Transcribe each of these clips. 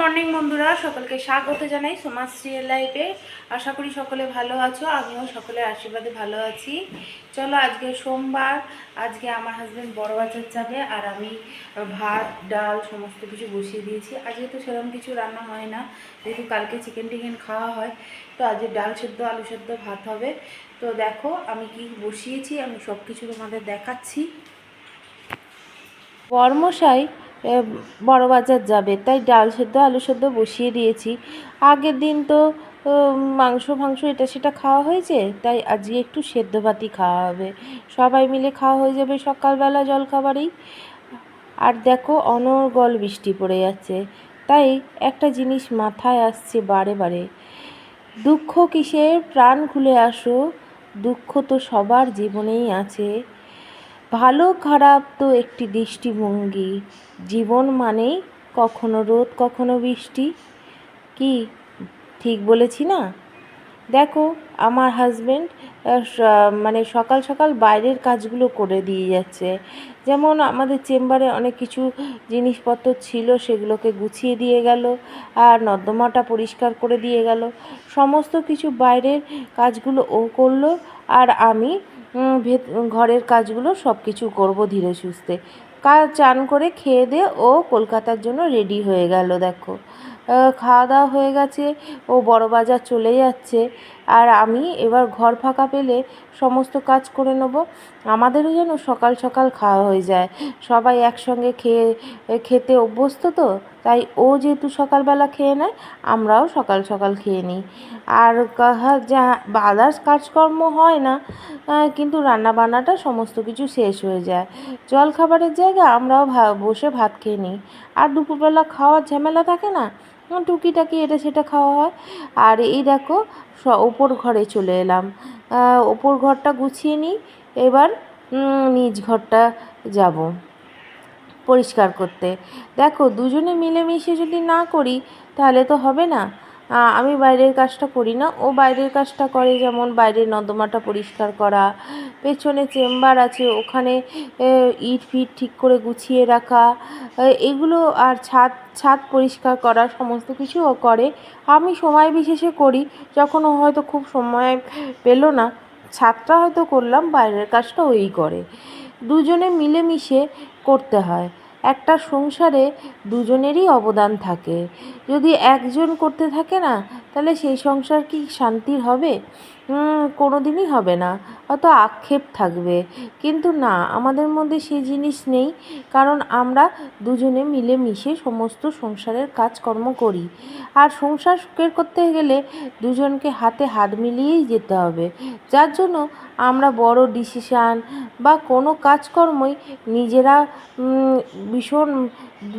Morning বন্ধুরা, সকলকে স্বাগত জানাই সোমাশ্রী লাইফে। আশা করি সকলে ভালো আছো, আমিও সকলের আশীর্বাদে ভালো আছি। চলো আজকে সোমবার, আজকে আমার হাজব্যান্ড বড় বাজার যাবে আর আমি ভাত, ডাল, সমস্ত কিছু বসিয়ে দিয়েছি। আজকে তো সেরকম কিছু রান্না হয় না, যেহেতু কালকে চিকেন টিকেন খাওয়া হয়, তো আজকে ডাল সেদ্ধ, আলু সেদ্ধ, ভাত হবে। তো দেখো, আমি কি বসিয়েছি, আমি সব কিছু তোমাদের দেখাচ্ছি। বর্মশাই বড় বাজার যাবে। তাই ডাল সেদ্ধ, আলু সেদ্ধ বসিয়ে দিয়েছি। আগের দিন তো মাংস, ফাংস এটা সেটা খাওয়া হয়েছে। তাই আজকে একটু সেদ্ধ ভাতই খাওয়া হবে। সবাই মিলে খাওয়া হয়ে যাবে সকালবেলা জল খাবারেই আর দেখো অনর্গল বৃষ্টি পড়ে যাচ্ছে। তাই একটা জিনিস মাথায় আসছে বারে বারে। দুঃখ কিসের? প্রাণ খুলে আসো। দুঃখ তো সবার জীবনেই আছে। ভালো খারাপ তো একটি দৃষ্টিভঙ্গি। জীবন মানেই কখনো রোদ, কখনো বৃষ্টি। কি? ঠিক বলেছি না? দেখো, আমার হাজব্যান্ড মানে সকাল সকাল বাইরের কাজগুলো করে দিয়ে যাচ্ছে। যেমন আমাদের চেম্বারে অনেক কিছু জিনিসপত্র ছিল, সেগুলোকে গুছিয়ে দিয়ে গেল, আর নর্দমাটা পরিষ্কার করে দিয়ে গেল। সমস্ত কিছু বাইরের কাজগুলো ও করল, আর আমি ভেত, ঘরের কাজগুলো সব কিছু করব ধীরে সুস্থে। কাজ চান করে খেয়ে দিয়ে ও কলকাতার জন্য রেডি হয়ে গেল, দেখো। খাওয়া দাওয়া হয়ে গেছে, ও বড় বাজার চলে যাচ্ছে। আর আমি এবার ঘর ফাঁকা পেলে সমস্ত কাজ করে নেব। আমাদেরও যেন সকাল সকাল খাওয়া হয়ে যায়। সবাই একসঙ্গে খেয়ে, খেতে অভ্যস্ত তো, তাই ও যেহেতু সকালবেলা খেয়ে নেয়, আমরাও সকাল সকাল খেয়ে নিই। আর যা আদার্স কাজকর্ম হয় না কিন্তু রান্না বান্নাটা সমস্ত কিছু শেষ হয়ে যায়। জল খাবারের জায়গায় আমরাও বসে ভাত খেয়ে নিই। আর দুপুরবেলা খাওয়ার ঝামেলা থাকে না টুকিটাকি এটা সেটা খাওয়া হয়। আর এই দেখো ওপর ঘরে চলে এলাম। ওপর ঘরটা গুছিয়ে নিই, এবার নিজ ঘরটা যাব পরিষ্কার করতে। দেখো, দুজনে মিলেমিশে যদি না করি, তাহলে তো হবে না। আমি বাইরের কাজটা করি না। ও বাইরের কাজটা করে, যেমন বাইরের নর্দমাটা পরিষ্কার করা, পেছনে চেম্বার আছে, ওখানে ইট ফিট ঠিক করে গুছিয়ে রাখা এগুলো আর ছাদ ছাদ পরিষ্কার করা, সমস্ত কিছু ও করে। আমি সময় বিশেষে করি, যখন ও হয়তো খুব সময় পেল না, ছাদটা হয়তো করলাম, বাইরের কাজটা ওই করে। দুজনে মিলেমিশে করতে হয়। একটা সংসারে দুজনেরই অবদান থাকে। যদি একজন করতে থাকে না, তাহলে সেই সংসার কি শান্তির হবে? কোনো দিনই হবে না। অত আক্ষেপ থাকবে। কিন্তু না, আমাদের মধ্যে সেই জিনিস নেই, কারণ আমরা দুজনে মিলে মিশে সমস্ত সংসারের কাজকর্ম করি। আর সংসার সুখের করতে গেলে দুজনকে হাতে হাত মিলিয়েই যেতে হবে। যার জন্য আমরা বড় ডিসিশান বা কোনো কাজকর্মই নিজেরা ভীষণ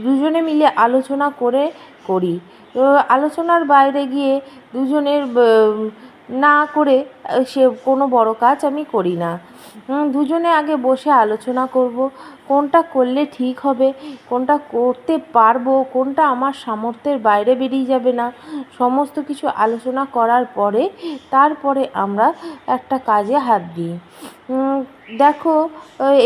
দুজনে মিলে আলোচনা করে করি। আলোচনার বাইরে গিয়ে দুজনের না করে সে কোনো বড় কাজ আমি করি না। দুজনে আগে বসে আলোচনা করব, কোনটা করলে ঠিক হবে, কোনটা করতে পারব, কোনটা আমার সামর্থ্যের বাইরে বেরিয়ে যাবে না। সমস্ত কিছু আলোচনা করার পরে, তারপরে আমরা একটা কাজে হাত দিই। দেখো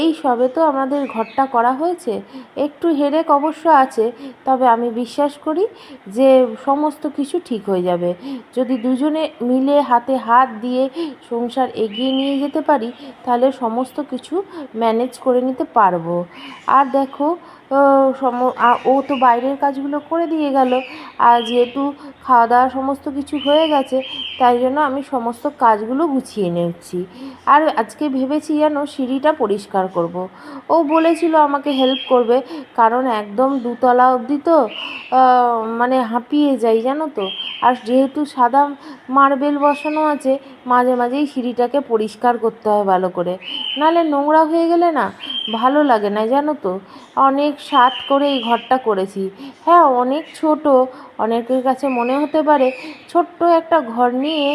এই সবে তো আমাদের ঘরটা করা হয়েছে। একটু হেরেক অবশ্য আছে, তবে আমি বিশ্বাস করি যে সমস্ত কিছু ঠিক হয়ে যাবে। যদি দুজনে মিলে হাতে হাত দিয়ে সংসার এগিয়ে নিয়ে যেতে পারি, তাহলে সমস্ত কিছু ম্যানেজ করে নিতে পারব। আর দেখো সম ও তো বাইরের কাজগুলো করে দিয়ে গেল। আর যেহেতু খাওয়া দাওয়া সমস্ত কিছু হয়ে গেছে, তাই জন্য আমি সমস্ত কাজগুলো গুছিয়ে নিচ্ছি। আর আজকে ভেবেছি যেন সিঁড়িটা পরিষ্কার করব। ও বলেছিল আমাকে হেল্প করবে, কারণ একদম দুতলা অবধি তো মানে হাঁপিয়ে যাই, জানো তো? আর যেহেতু সাদা মার্বেল বসানো আছে মাঝে মাঝেই সিঁড়িটাকে পরিষ্কার করতে হয় ভালো করে। নাহলে নোংরা হয়ে গেলে না ভালো লাগে না, জানো তো? অনেক স্বাদ করে এই ঘরটা করেছি। হ্যাঁ অনেক ছোট। অনেকের কাছে মনে হতে পারে ছোট্ট একটা ঘর নিয়ে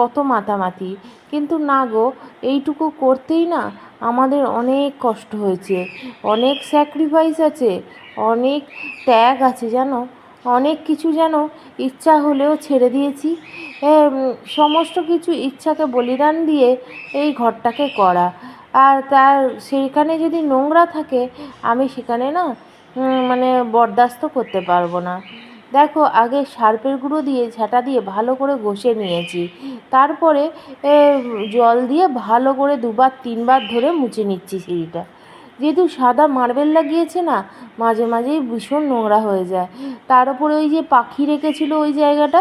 কত মাতামাতি। কিন্তু না গো, এইটুকু করতেই না আমাদের অনেক কষ্ট হয়েছে। অনেক স্যাক্রিফাইস আছে। অনেক ত্যাগ আছে, জানো? অনেক কিছু যেন ইচ্ছা হলেও ছেড়ে দিয়েছি। সমস্ত কিছু ইচ্ছাকে বলিদান দিয়ে এই ঘরটাকে করা। আর তার সেইখানে যদি নোংরা থাকে, আমি সেখানে না মানে বরদাস্ত করতে পারব না। দেখো, আগে সার্পের গুঁড়ো দিয়ে, ঝাঁটা দিয়ে ভালো করে ঘষে নিয়েছি। তারপরে জল দিয়ে ভালো করে দুবার, তিনবার ধরে মুছে নিচ্ছি সিঁড়িটা। যেহেতু সাদা মার্বেল লাগিয়েছে না, মাঝে মাঝেই ভীষণ নোংরা হয়ে যায়। তার উপরে ওই যে পাখি রেখেছিল ওই জায়গাটা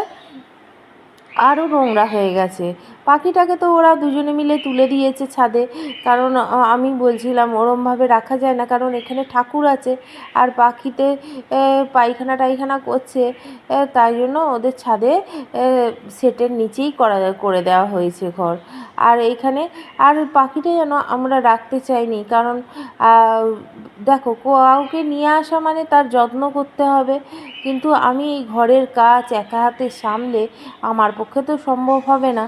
আরও নোংরা হয়ে গেছে। পাখিটাকে তো ওরা দুজনে মিলে তুলে দিয়েছে ছাদে। কারণ আমি বলছিলাম ওরমভাবে রাখা যায় না, কারণ এখানে ঠাকুর আছে আর পাখিতে পায়খানা টাইখানা করছে। তাই জন্য ওদের ছাদে সেটের নিচেই করা, করে দেওয়া হয়েছে ঘর। আর এইখানে আর পাখিটা যেন আমরা রাখতে চাইনি, কারণ দেখো, কাউকে নিয়ে আসা মানে তার যত্ন করতে হবে। কিন্তু আমি এই ঘরের কাজ একা হাতে সামলে আমার পক্ষে তো সম্ভব হবে না।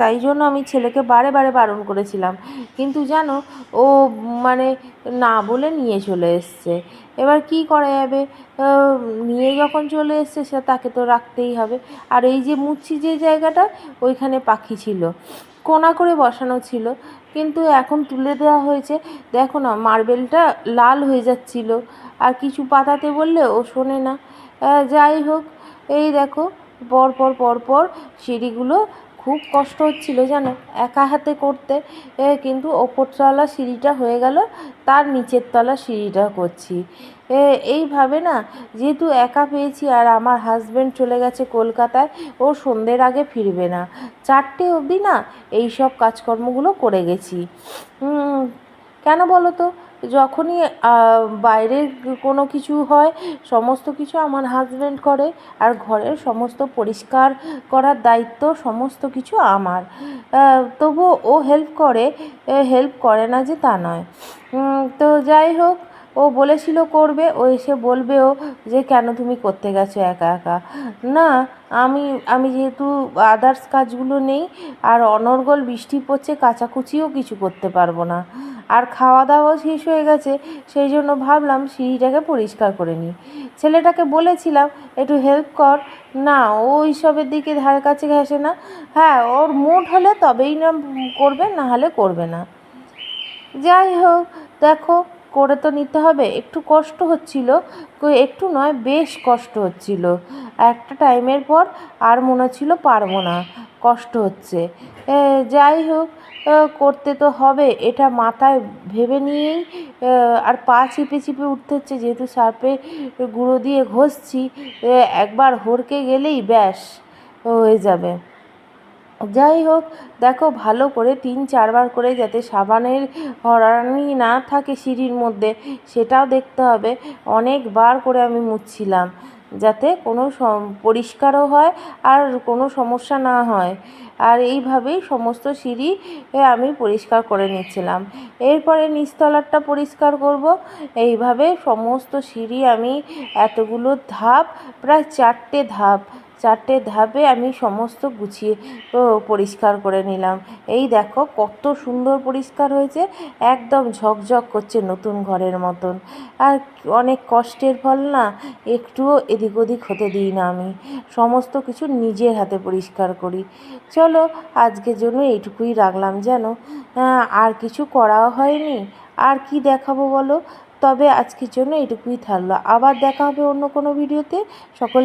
তাই জন্য আমি ছেলেকে বারে বারে বারণ করেছিলাম। কিন্তু জানো, ও মানে না বলে নিয়ে চলে এসছে। এবার কি করা যাবে? নিয়ে যখন চলে এসছে, সে তাকে তো রাখতেই হবে। আর এই যে মুচ্ছি যে জায়গাটা, ওইখানে পাখি ছিল। কোনা করে বসানো ছিল। কিন্তু এখন তুলে দেওয়া হয়েছে। দেখো না, মার্বেলটা লাল হয়ে যাচ্ছিল। আর কিছু পাতাতে বললে ও শোনে না। যাই হোক, এই দেখো পর পর পর পর সিঁড়িগুলো খুব কষ্ট হচ্ছিল জানো, একা হাতে করতে। কিন্তু ওপরতলা সিঁড়িটা হয়ে গেল, তার নিচের তলা সিঁড়িটা করছি। এইভাবে না, যেহেতু একা পেয়েছি আর আমার হাজব্যান্ড চলে গেছে কলকাতায়, ও সন্ধ্যের আগে ফিরবে না। চারটে অবধি না এই সব কাজকর্মগুলো করে গেছি। কেন বলো তো? যখনই বাইরে কোনো কিছু হয়, সমস্ত কিছু আমার হাজব্যান্ড করে আর ঘরের সমস্ত পরিষ্কার করার দায়িত্ব সমস্ত কিছু আমার। তবু তবুও ও হেল্প করে হেল্প করে না যে তা নয়। তো যাই হোক ও বলেছিল করবে, ও এসে বলবেও যে কেন তুমি করতে গেছো একা একা? না, আমি আমি যেহেতু আদার্স কাজগুলো নেই, আর অনর্গল বৃষ্টি পড়ছে, কাচাকুচিও কিছু করতে পারব না। আর খাওয়া দাওয়াও শেষ হয়ে গেছে, সেই জন্য ভাবলাম সিঁড়িটাকে পরিষ্কার করে নিই। ছেলেটাকে বলেছিলাম, একটু হেল্প কর। না, ও এইসবের দিকে ধারে কাছে ঘেসে না। হ্যাঁ ওর মুড হলে তবেই না করবে, না হলে করবে না। যাই হোক, দেখো করে তো নিতে হবে। একটু কষ্ট হচ্ছিল একটু নয়, বেশ কষ্ট হচ্ছিল। একটা টাইমের পর আর মনে হচ্ছিল পারব না, কষ্ট হচ্ছে। যাই হোক করতে তো হবে, এটা মাথায় ভেবে নিয়েই আর পা চিপে চিপে উঠতে হচ্ছে, যেহেতু সার্পে গুঁড়ো দিয়ে ঘষছি একবার হড়কে গেলেই ব্যাস, হয়ে যাবে। যাই হোক, দেখো ভালো করে তিন চারবার করে যাতে সাবানের হরানি না থাকে সিঁড়ির মধ্যে, সেটাও দেখতে হবে। অনেকবার করে আমি মুছছিলাম, যাতে কোনো পরিষ্কারও হয় আর কোনো সমস্যা না হয়। আর এইভাবেই সমস্ত সিঁড়ি আমি পরিষ্কার করে নিচ্ছিলাম। এরপরে নিচতলারটা পরিষ্কার করব। এইভাবে সমস্ত সিঁড়ি আমি এতগুলো ধাপ, প্রায় চারটে ধাপ চারটে ধাপে আমি সমস্ত গুছিয়ে পরিষ্কার করে নিলাম। এই দেখো কত সুন্দর পরিষ্কার হয়েছে, একদম ঝকঝক করছে নতুন ঘরের মতন। আর অনেক কষ্টের ফল না, একটুও এদিক ওদিক হতে দিই না আমি। সমস্ত কিছু নিজের হাতে পরিষ্কার করি। চলো, আজকের জন্য এইটুকুই রাখলাম যেন। আর কিছু করাও হয়নি। আর কি দেখাবো বলো? তবে আজকের জন্য এটুকুই থাকল। আবার দেখা হবে অন্য কোনো ভিডিওতে। সকল